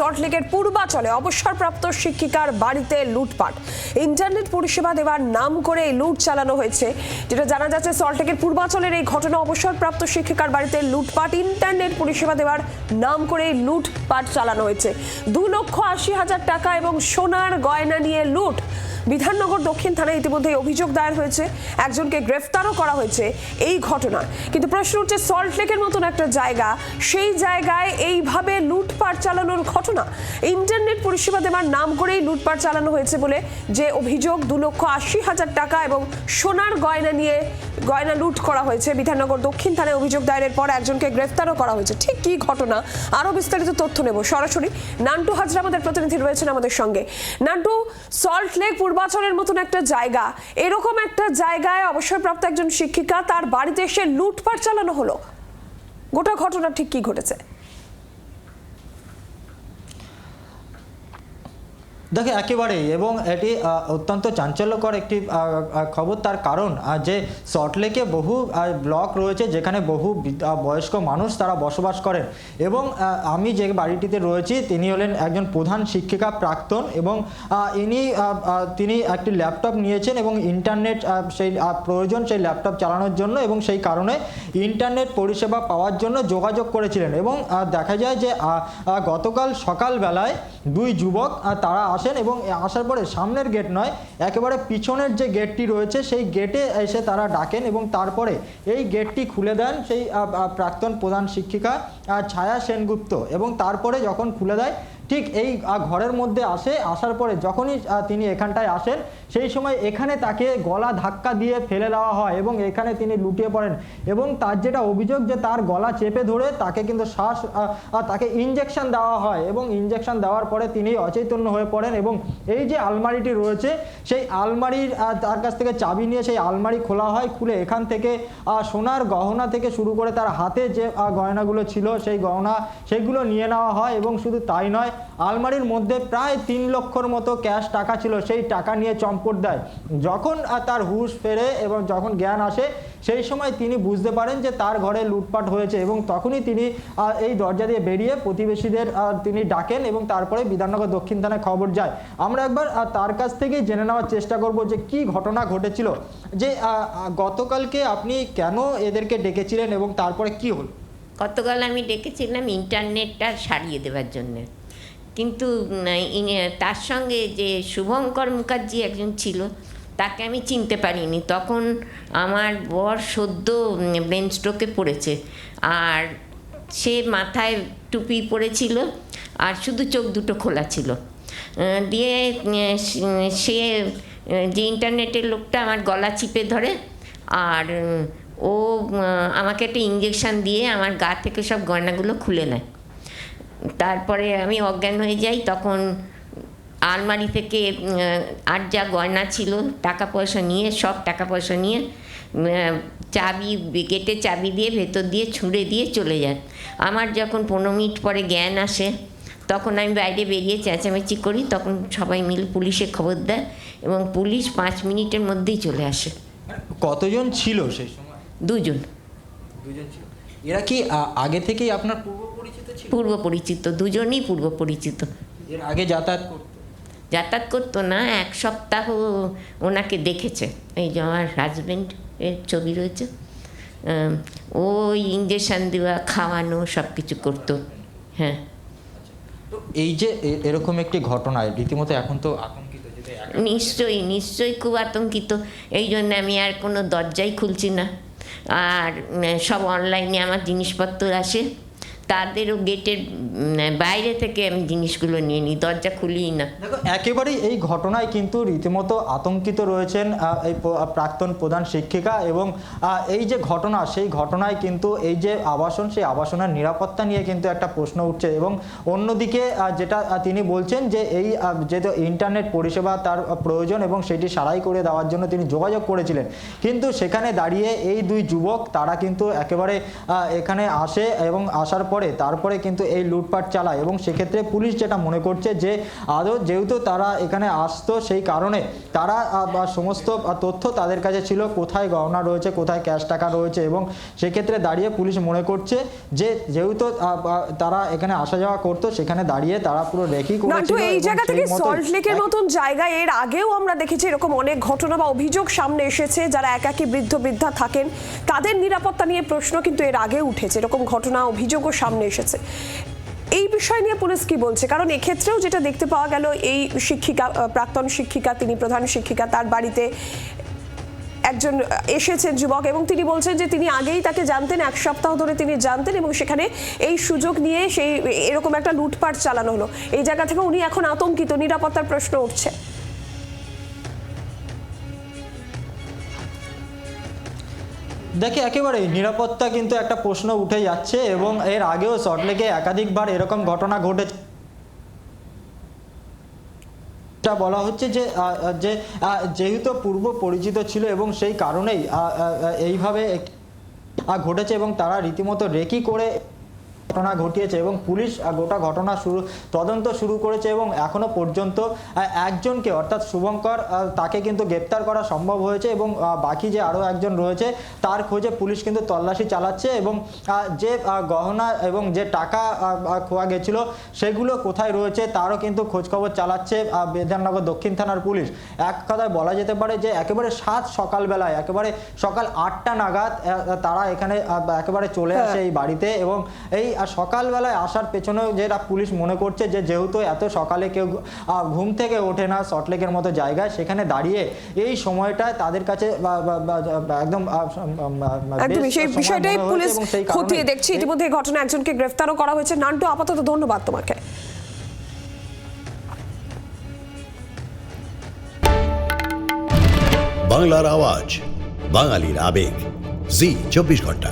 সল্টলেকের পূর্বাচলে অবসরপ্রাপ্ত শিক্ষিকার বাড়িতে লুটপাট। ইন্টারনেট পরিষেবা দেওয়ার নাম করে এই লুট চালানো হয়েছে। যেটা জানা যাচ্ছে সল্টলেকের পূর্বাচলের এই ঘটনা অবসরপ্রাপ্ত শিক্ষিকার বাড়িতে লুটপাট। ইন্টারনেট পরিষেবা দেওয়ার নাম করে এই লুটপাট চালানো হয়েছে। দু লক্ষ আশি হাজার টাকা এবং সোনার গয়না নিয়ে লুট। বিধাননগর দক্ষিণ থানায় ইতিমধ্যে অভিযোগ দায়ের হয়েছে। একজনকে গ্রেফতারও করা হয়েছে এই ঘটনা কিন্তু প্রশ্ন উঠছে সল্টলেকের মতন একটা জায়গা, সেই জায়গায় এইভাবে লুটপাট চালানোর ঘটনা? ইন্টারনেট পরিষেবা দেওয়ার নাম করেই লুটপাট চালানো হয়েছে বলে যে অভিযোগ, দু লক্ষ আশি হাজার টাকা এবং সোনার গয়না নিয়ে গয়না লুট করা হয়েছে। বিধাননগর দক্ষিণ থানায় অভিযোগ দায়েরের পর একজনকে গ্রেফতারও করা হয়েছে। ঠিক কি ঘটনা? আরও বিস্তারিত তথ্য নেব। সরাসরি নান্টু হাজরা আমাদের প্রতিনিধি রয়েছেন আমাদের সঙ্গে। নান্টু, সল্ট লেক পূর্বাচলের মতন একটা জায়গা। এরকম একটা জায়গায় অবসরপ্রাপ্ত একজন শিক্ষিকা তার বাড়িতে এসে লুটপাট চালানো হলো। গোটা ঘটনা ঠিক কি ঘটেছে? দেখে একেবারেই এবং এটি অত্যন্ত চাঞ্চল্যকর একটি খবর। তার কারণ যে সল্টলেকে বহু ব্লক রয়েছে যেখানে বহু বয়স্ক মানুষ তারা বসবাস করেন। এবং আমি যে বাড়িটিতে রয়েছি, তিনি হলেন একজন প্রধান শিক্ষিকা প্রাক্তন এবং ইনি তিনি একটি ল্যাপটপ নিয়েছেন এবং ইন্টারনেট সেই প্রয়োজন সেই ল্যাপটপ চালানোর জন্য এবং সেই কারণে ইন্টারনেট পরিষেবা পাওয়ার জন্য যোগাযোগ করেছিলেন। এবং দেখা যায় যে গতকাল সকালবেলায় দুই যুবক তারা আসেন এবং আসার পরে সামনের গেট নয়, একেবারে পিছনের যে গেটটি রয়েছে, সেই গেটে এসে তারা ডাকেন এবং তারপরে এই গেটটি খুলে দেন সেই প্রাক্তন প্রধান শিক্ষিকা ছায়া সেনগুপ্ত এবং তারপরে যখন খুলে দেয় ঠিক এই ঘরের মধ্যে আসে, আসার পরে যখনই তিনি এখানটায় আসেন, সেই সময় এখানে তাকে গলা ধাক্কা দিয়ে ফেলে দেওয়া হয় এবং এখানে তিনি লুটিয়ে পড়েন এবং তার যেটা অভিযোগ যে তার গলা চেপে ধরে তাকে কিন্তু শ্বাস তাকে ইঞ্জেকশন দেওয়া হয় এবং ইঞ্জেকশন দেওয়ার পরে তিনি অচৈতন্য হয়ে পড়েন এবং এই যে আলমারিটি রয়েছে, সেই আলমারির তার কাছ থেকে চাবি নিয়ে সেই আলমারি খোলা হয়, খুলে এখান থেকে সোনার গহনা থেকে শুরু করে তার হাতে যে গয়নাগুলো ছিল সেই গহনা সেগুলো নিয়ে নেওয়া হয় এবং শুধু তাই নয় আলমারির মধ্যে প্রায় তিন লক্ষর মতো ক্যাশ টাকা ছিল, সেই টাকা নিয়ে চম্পট দেয়। যখন তার হুশ ফেরে এবং যখন জ্ঞান আসে, সেই সময় তিনি বুঝতে পারেন যে তার ঘরে লুটপাট হয়েছে এবং তখনই তিনি এই দরজা দিয়ে বেরিয়ে প্রতিবেশীদের তিনি ডাকেন এবং তারপরে বিধাননগর দক্ষিণ থানায় খবর যায়। আমরা একবার তার কাছ থেকেই জেনে নেওয়ার চেষ্টা করব যে কি ঘটনা ঘটেছিল, যে গতকালকে আপনি কেন এদেরকে ডেকেছিলেন এবং তারপরে কি হলো? গতকাল আমি ডেকেছিলাম ইন্টারনেটটা সারিয়ে দেওয়ার জন্য। কিন্তু তার সঙ্গে যে শুভঙ্কর মুখার্জি একজন ছিল, তাকে আমি চিনতে পারিনি। তখন আমার বর সদ্য ব্রেন স্ট্রোকে পড়েছে। আর সে মাথায় টুপি পরেছিল আর শুধু চোখ দুটো খোলা ছিল। দিয়ে সে যে ইন্টারনেটের লোকটা আমার গলা চিপে ধরে, আর, ও আমাকে একটা ইঞ্জেকশান দিয়ে আমার গা থেকে সব গয়নাগুলো খুলে নেয়। তারপরে আমি অজ্ঞান হয়ে যাই তখন আলমারি থেকে আর যা গয়না ছিল টাকা পয়সা নিয়ে সব টাকা পয়সা নিয়ে চাবি গেটে চাবি দিয়ে ভেতর দিয়ে ছুঁড়ে দিয়ে চলে যান আমার যখন পনেরো মিনিট পরে জ্ঞান আসে তখন আমি বাইরে বেরিয়ে চেঁচামেচি করি তখন সবাই মিলে পুলিশে খবর দেয় এবং পুলিশ পাঁচ মিনিটের মধ্যেই চলে আসে। কতজন ছিল সেই সময়? দুজন। দুজন ছিল। এরা কি আগে থেকেই আপনার পূর্ব পরিচিত ছিল? পূর্ব পরিচিত দুজনই পূর্ব পরিচিত। এর আগে যাতায়াত করতো? যাতায়াত করতো না এক সপ্তাহ ওনাকে দেখেছে। এই যে আমার হাজব্যান্ড এর ছবি রয়েছে। আম, ও ইঞ্জেকশন দেওয়া খাওয়ানো সব কিছু করতো। হ্যাঁ। তো এই যে এরকম একটি ঘটনায় রীতিমতো এখন তো আতঙ্কিত নিশ্চয়ই নিশ্চয়ই খুব আতঙ্কিত। এই জন্য আমি আর কোনো দরজাই খুলছি না। আর সব অনলাইনে আমার জিনিসপত্র আসে। তাদেরও গেটের বাইরে থেকে আমি জিনিসগুলো নিয়ে নিই, দরজা খুলিই না। একেবারেই এই ঘটনায় কিন্তু রীতিমতো আতঙ্কিত রয়েছেন এই প্রাক্তন প্রধান শিক্ষিকা এবং এই যে ঘটনা, সেই ঘটনায় কিন্তু এই যে আবাসন, সেই আবাসনের নিরাপত্তা নিয়ে কিন্তু একটা প্রশ্ন উঠছে এবং অন্যদিকে যেটা তিনি বলছেন যে এই যেহেতু ইন্টারনেট পরিষেবা তার প্রয়োজন এবং সেটি সারাই করে দেওয়ার জন্য তিনি যোগাযোগ করেছিলেন। কিন্তু সেখানে দাঁড়িয়ে এই দুই যুবক, তারা কিন্তু একেবারে এখানে আসে এবং আসার পরে পরে তারপরে কিন্তু এই লুটপাট চালায় এবং সেক্ষেত্রে পুলিশ যেটা মনে করছে যে আদৌ যেহেতু তারা এখানে আসতো সেই কারণে তারা সমস্ত তথ্য তাদের কাছে ছিল কোথায় গহনা রয়েছে কোথায় ক্যাশ টাকা রয়েছে এবং সেক্ষেত্রে দাঁড়িয়ে পুলিশ মনে করছে যে যেহেতু তারা এখানে আসা যাওয়া করতো সেখানে দাঁড়িয়ে তারা পুরো রেকি নান্টু করেছিল এই জায়গা থেকে মতোই সল্ট লেকের মতন জায়গায় এর আগেও আমরা দেখেছি এরকম অনেক ঘটনা বা অভিযোগ সামনে এসেছে যারা একাকী বৃদ্ধ বৃদ্ধা থাকেন তাদের নিরাপত্তা নিয়ে প্রশ্ন কিন্তু এর আগে উঠেছে। এরকম ঘটনা অভিযোগও সামনে এসেছে। এই বিষয় নিয়ে পুলিশ কি বলছে? কারণ এক্ষেত্রেও যেটা দেখতে পাওয়া গেল, এই শিক্ষিকা প্রাক্তন শিক্ষিকা, তিনি প্রধান শিক্ষিকা, তার বাড়িতে একজন এসেছেন যুবক এবং তিনি বলছেন যে তিনি আগেই তাকে জানতেন, এক সপ্তাহ ধরে তিনি জানতেন এবং সেখানে এই সুযোগ নিয়ে সেই এরকম একটা লুটপাট চালানো হলো। এই জায়গা থেকে উনি এখন আতঙ্কিত, নিরাপত্তার প্রশ্ন উঠছে। দেখে একেবারেই নিরাপত্তা কিন্তু একটা প্রশ্ন উঠে যাচ্ছে এবং এর আগেও সল্টলেকে একাধিকবার এরকম ঘটনা ঘটেছে। বলা হচ্ছে যে যে যেহেতু পূর্ব পরিচিত ছিল এবং সেই কারণেই এইভাবে ঘটেছে এবং তারা রীতিমতো রেকি করে ঘটনা ঘটিয়েছে এবং পুলিশ গোটা ঘটনা শুরু তদন্ত শুরু করেছে এবং এখনও পর্যন্ত একজনকে অর্থাৎ শুভঙ্কর তাকে কিন্তু গ্রেপ্তার করা সম্ভব হয়েছে এবং বাকি যে আরও একজন রয়েছে তার খোঁজে পুলিশ কিন্তু তল্লাশি চালাচ্ছে এবং যে গহনা এবং যে টাকা খোয়া গেছিল সেগুলো কোথায় রয়েছে তারও কিন্তু খোঁজখবর চালাচ্ছে বিধাননগর দক্ষিণ থানার পুলিশ। এক কথায় বলা যেতে পারে যে একেবারে সাত সকালবেলায় একেবারে সকাল আটটা নাগাদ তারা এখানে একেবারে চলে আসে এই বাড়িতে এবং এই আহ, সকালবেলায় আসার পেছনেও যেটা পুলিশ মনে করছে যে যেহেতু এত সকালে কেউ আহ, ঘুম থেকে ওঠে না সল্টলেকের মতো জায়গায় সেখানে দাঁড়িয়ে এই সময়টায় তাদের কাছে একদম একদমই সেই বিষয়টাই পুলিশ খতিয়ে দেখছে। ইতিমধ্যে ঘটনা একজনকে গ্রেফতারও করা হয়েছে। নান্টু আপাতত ধন্যবাদ তোমাকে। বাংলার আওয়াজ বাঙালির আবেগ। জি চব্বিশ ঘণ্টা।